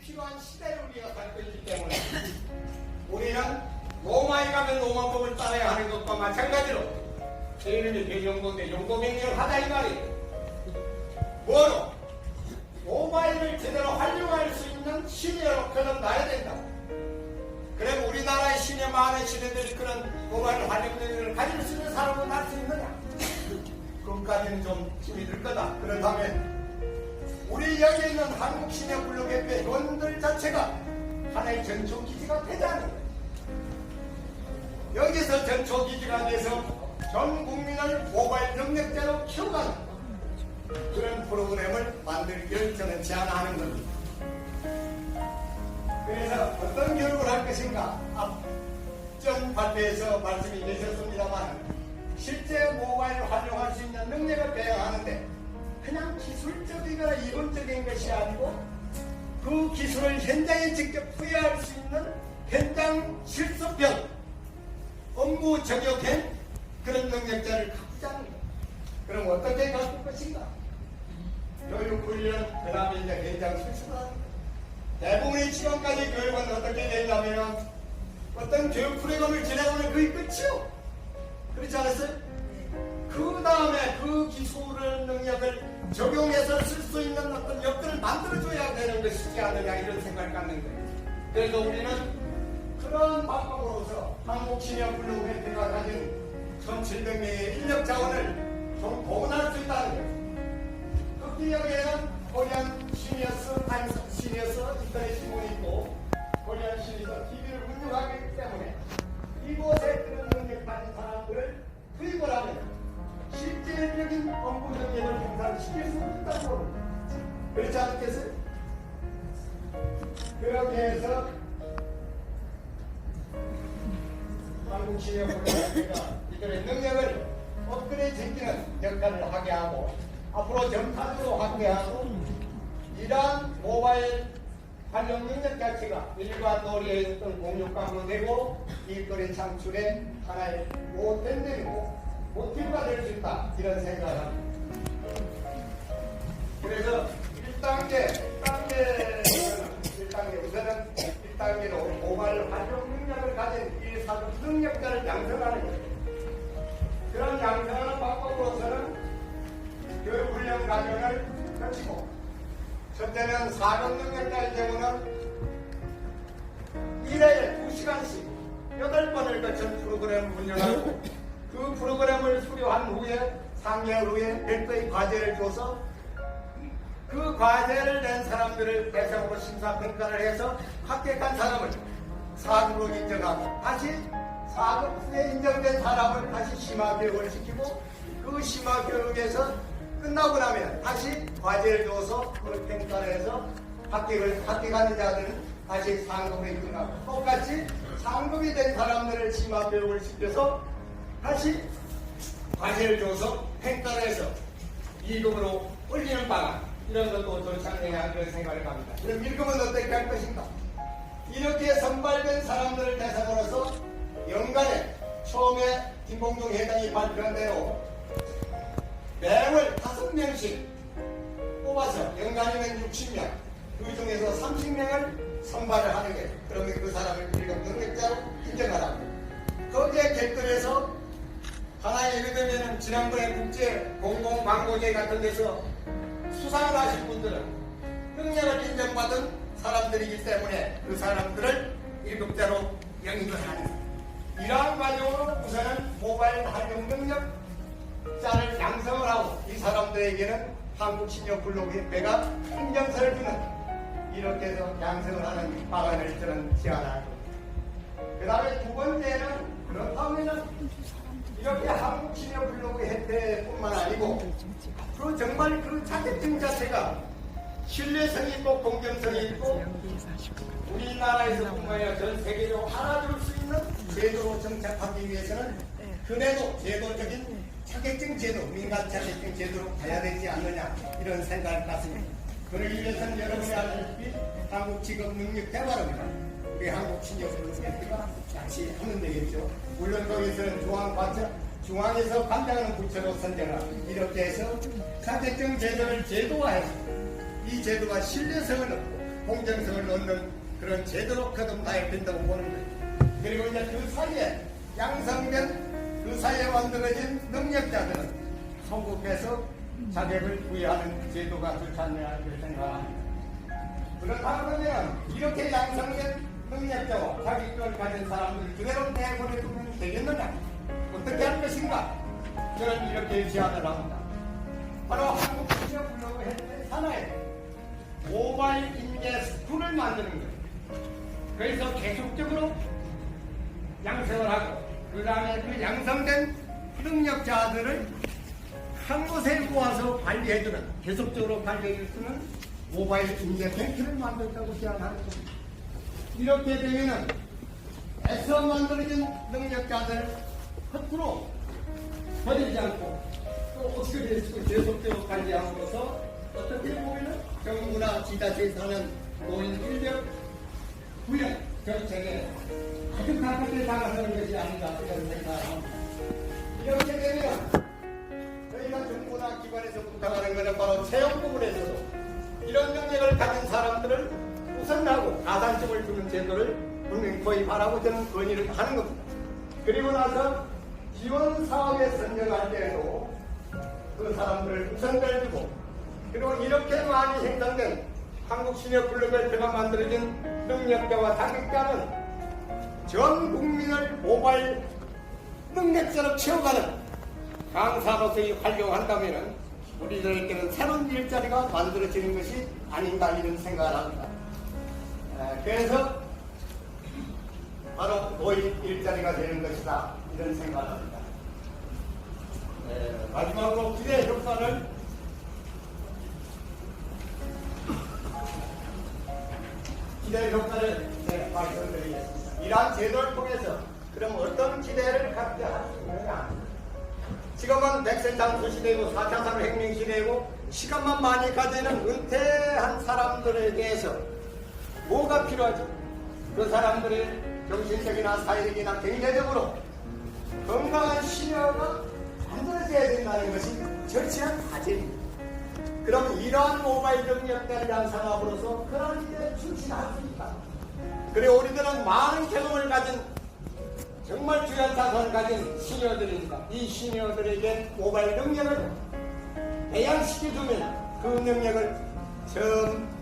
필요한 시대를 우리가 살고 있기 때문에 우리는 로마에 가면 로마법을 따라야 하는 것과 마찬가지로 제 이름이 대용도인데 용도명령을 하다 이 말이에요. 뭐로? 모바일을 제대로 활용할 수 있는 시대로 그는 놔야 된다. 그럼 우리나라의 시내 많은 시대들이 그런 모바일 활용 능력을 가질 수 있는 사람은 할 수 있느냐? 그것까지는 좀 힘이 들 거다. 그렇다면 우리 여기 있는 한국 시내 블록협회 회원들 자체가 하나의 전초 기지가 되자는 거예요. 여기서 전초 기지가 돼서 전 국민을 모바일 능력자로 키워가는 그런 프로그램을 만들기를 저는 제안하는 겁니다. 그래서 어떤 교육을 할 것인가 앞전 발표에서 말씀이 되셨습니다만 실제 모바일을 활용할 수 있는 능력을 배양하는데 그냥 기술적이거나 이론적인 것이 아니고 그 기술을 현장에 직접 부여할 수 있는 현장 실습형 업무 적용된 그런 능력자를 갖자는 거예요. 그럼 어떻게 가질 것인가? 교육 훈련, 그 다음에 이제 현장 실습을 하는 거예요. 대부분의 지금까지 교육은 어떻게 되냐면 어떤 교육 프로그램을 지내보면 그게 끝이요. 그렇지 않았어요? 기술을 능력을 적용해서 쓸 수 있는 어떤 역들을 만들어줘야 되는 것이지 않느냐 이런 생각을 갖는 거예요. 그래서 우리는 그런 방법으로서 한국시민블록회가 가진 1,700명의 인력 자원을 좀 동원할 수 있다는 거예요. 그 기억에는 코리안 시니어스 타임스 시니어스 인터넷 신문이 있고 코리안 시니어스 TV를 운영하기 때문에 이곳에 그런 능력 가진 사람들을 투입을 하면 실질적인 업무 능력을 향상시킬 수 봅니다. 그렇지 않겠어요? 그렇게 해서 한국 시민분들가 이들의 능력을 업그레이드 시키는 역할을 하게 하고 앞으로 정타적으로 확대하고 이러한 모바일 활용 능력 자체가 일반 놀이의 어떤 공유감으로 되고 일거리 창출의 하나의 모텐들이고 모티브가 될 수 있다 이런 생각을 합니다. 그래서 1단계, 1단계는 1단계 우선은 1단계로 모바일 활용 능력을 가진 이 사주 능력자를 양성하는 거예요. 그런 양성하는 방법으로서는 교육 훈련 과정을 거치고 첫째는 사전 능력자의 경우는 1회에 2시간씩 8번을 거친 프로그램을 운영하고 그 프로그램을 수료한 후에 3개월 후에 별도의 과제를 줘서 그 과제를 낸 사람들을 대상으로 심사평가를 해서 합격한 사람을 사급으로 인정하고 다시 사급 후에 인정된 사람을 다시 심화교육을 시키고 그 심화교육에서 끝나고 나면 다시 과제를 줘서 그 평가를 해서 합격을 합격하는 자들은 다시 상급에 끝나고 똑같이 상급이 된 사람들을 심화교육을 시켜서 다시 과제를 줘서 평가를 해서 2급으로 올리는 방안 이런 것도 좋지않느냐 그런 생각을 합니다. 그럼 1급은 어떻게 할 것인가? 이렇게 선발된 사람들을 대상으로서 연간에 처음에 김봉동 회장이 발표한 대로 매월 5명씩 뽑아서 연간이면 60명 그 중에서 30명을 선발을 하는 거예요. 그러면 그 사람을 1급 능력자로 인정하라고 거기에 댓글에서 하나의 예를 들면 지난번에 국제 공공광고제 같은 데서 수상을 하신 분들은 능력을 인정받은 사람들이기 때문에 그 사람들을 1급자로 영입을 하는. 이러한 과정으로 우선은 모바일 활용 능력자를 양성을 하고 이 사람들에게는 한국신용블록협회가 인정서를 주는 이렇게 해서 양성을 하는 방안을 저는 제안하고 그 다음에 두 번째는 그렇다면은 이렇게 한국신용블록협회뿐만 아니고 그 정말 그 자격증 자체가 신뢰성이 있고 공정성이 있고 우리나라에서 뿐만 아니라 전 세계적으로 알아줄 수 있는 제도로 정착하기 위해서는 그래도 제도적인 자격증 제도, 민간 자격증 제도로 가야 되지 않느냐 이런 생각을 갖습니다. 그를 위해서는 여러분이 아시다시피 한국 직업 능력 개발입니다. 우리 한국 신협 능력회가 같이 하면 되겠죠. 물론 거기서는 중앙 관청, 중앙에서 관장하는 부처로 선정을 이렇게 해서 자격증 제도를 제도화해서 이 제도가 신뢰성을 얻고 공정성을 얻는 그런 제도로 거듭나야 된다고 보는 거예요. 그리고 이제 그 사이에 양성된 그 사이에 만들어진 능력자들은 소급해서 자격을 부여하는 제도가 좋지 않냐 이렇게 생각합니다. 그렇다면 이렇게 양성된 능력자와 자격을 가진 사람들을 그대로 내보내두면 되겠느냐? 어떻게 할 것인가? 저는 이렇게 제안을 합니다. 바로 한국 취업블로그 현재 산하에 모바일 인재 스쿨을 만드는 거예요. 그래서 계속적으로 양성을 하고 그 다음에 그 양성된 능력자들을 한 곳에 모아서 관리해주는 계속적으로 관리해주는 모바일 인재 뱅크를 만들었다고 제안하는 겁니다. 이렇게 되면은 애써 만들어진 능력자들 헛으로 버리지 않고 또 어떻게 될수 계속적으로 관리함으로써 어떻게 보면 정부나 지자체에 사는 노인 인력 구현 정책에 아주 가깝게 다가서는 것이 아닌가 이런 생각을 합니다. 이렇게 되면 저희가 정부나 기관에서 부탁하는 것은 바로 채용 부분에서도 이런 능력을 가진 사람들을 우선하고 가산점을 주는 제도를 분명히 도입하라고 저는 건의를 하는 겁니다. 그리고 나서 지원 사업에 선정할 때에도 그 사람들을 우선을 주고 그리고 이렇게 많이 생산된 한국 시니어 블루벨트가 만들어진 능력자와 자격자는 전 국민을 모바일 능력자로 채워가는 강사로서의 활용한다면 우리들에게는 새로운 일자리가 만들어지는 것이 아닌가 이런 생각을 합니다. 에, 그래서 바로 노인 일자리가 되는 것이다 이런 생각을 합니다. 에, 마지막으로 기대 효과를 기대 효과를 네, 말씀드리겠습니다. 이러한 제도를 통해서 그럼 어떤 기대를 갖게 있느냐? 지금은 백센장수 시대고 4차 산업혁명 시대고 시간만 많이 가지는 은퇴한 사람들에 대해서 뭐가 필요하지? 그 사람들의 정신적이나 사회적이나 경제적으로 건강한 시녀가 만들어져야 된다는 것이 절치한 과제입니다. 그럼 이러한 모바일 위한 산업으로서 그런 일에 출신할 수 있다. 그리고 우리들은 많은 경험을 가진 정말 중요한 자산을 가진 시니어들입니다. 이 시니어들에게 모바일 능력을 배양시켜주면 그 능력을 전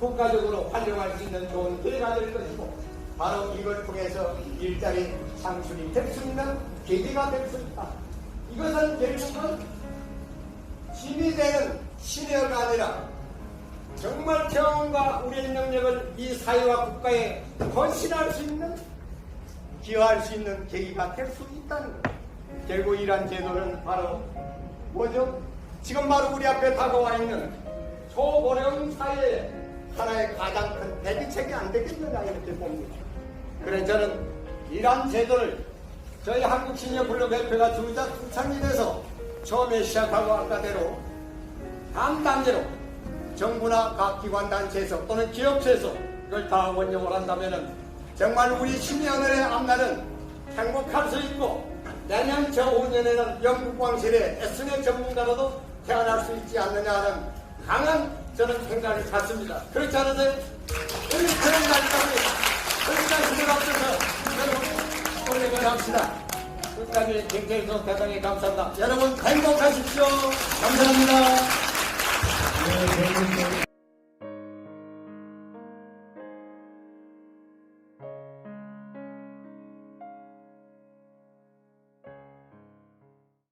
국가적으로 활용할 수 있는 좋은 기회가 될 것이고 바로 이걸 통해서 일자리 창출이 될 수 있는 계기가 될 수 있다. 이것은 결국은 힘이 되는 시니어가 아니라 정말 경험과 우리의 능력을 이 사회와 국가에 헌신할 수 있는 기여할 수 있는 계기가 될 수 있다는 거예요. 결국 이러한 제도는 바로 뭐죠? 지금 바로 우리 앞에 다가와 있는 초고령 사회의 하나의 가장 큰 대비책이 안 되겠느냐 이렇게 봅니다. 그래서 저는 이러한 제도를 저희 한국 시니어 블록협회가 주자 창립해서 처음에 시작하고 아까대로 다음 단계로 정부나 각 기관 단체에서 또는 기업체에서 이걸 다 원용을 한다면은 정말 우리 시니어들의 앞날은 행복할 수 있고 내년 저 5년에는 영국광실의 S의 전문가로도 태어날 수 있지 않느냐 하는 강한 저는 생각이 같습니다. 그렇지 않은데 우리 그런 날까지 그러니까 끝까지 들어가면서 여러분 오래가 합시다. 끝까지 경제성 대단히 감사합니다. 여러분 행복하십시오. 감사합니다. 네, 네, 네.